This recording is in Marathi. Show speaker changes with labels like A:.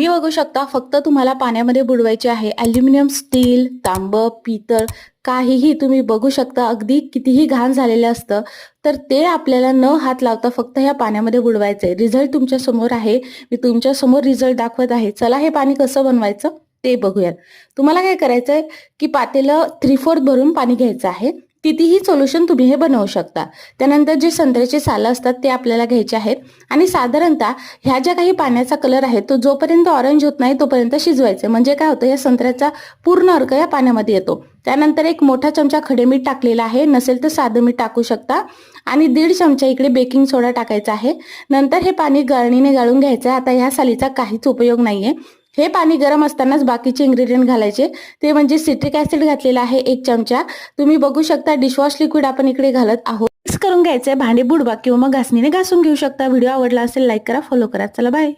A: मी बघू शकता फक्त तुम्हाला पाण्यामध्ये बुडवायचे आहे. ॲल्युमिनियम स्टील तांब पितळ काहीही तुम्ही बघू शकता. अगदी कितीही घाण झालेलं असतं तर ते आपल्याला न हात लावता फक्त ह्या पाण्यामध्ये बुडवायचं आहे रिझल्ट तुमच्यासमोर आहे. मी तुमच्यासमोर रिझल्ट दाखवत आहे. चला हे पाणी कसं बनवायचं ते बघूयात. तुम्हाला काय करायचं आहे की पातेलं थ्री फोर्थ भरून पाणी घ्यायचं आहे. कितीही सोल्युशन तुम्ही हे बनवू शकता. त्यानंतर जे संत्र्याचे सालं असतात ते आपल्याला घ्यायचे आहेत. आणि साधारणतः ह्या ज्या काही पाण्याचा कलर आहे तो जोपर्यंत ऑरेंज होत नाही तोपर्यंत शिजवायचे. म्हणजे काय होतं या संत्र्याचा पूर्ण अर्क या पाण्यामध्ये येतो. त्यानंतर एक मोठा चमचा खडे मीठ टाकलेला आहे. नसेल तर साधं मीठ टाकू शकता. आणि दीड चमचा इकडे बेकिंग सोडा टाकायचा आहे. नंतर हे पाणी गळणीने गाळून घ्यायचं आहे. आता ह्या सालीचा काहीच उपयोग नाहीये. हे पाणी गरम असतानाच बाकीचे इन्ग्रेडियंट घालायचे. ते म्हणजे सिट्रिक ऍसिड घातलेला आहे एक चमचा. तुम्ही बघू शकता डिशवॉश लिक्विड आपण इकडे घालत आहोत. मिक्स करून घ्यायचंय भांडे बुडवा किंवा मग घासणीने घासून घेऊ शकता. व्हिडिओ आवडला असेल लाईक करा फॉलो करा. चला बाय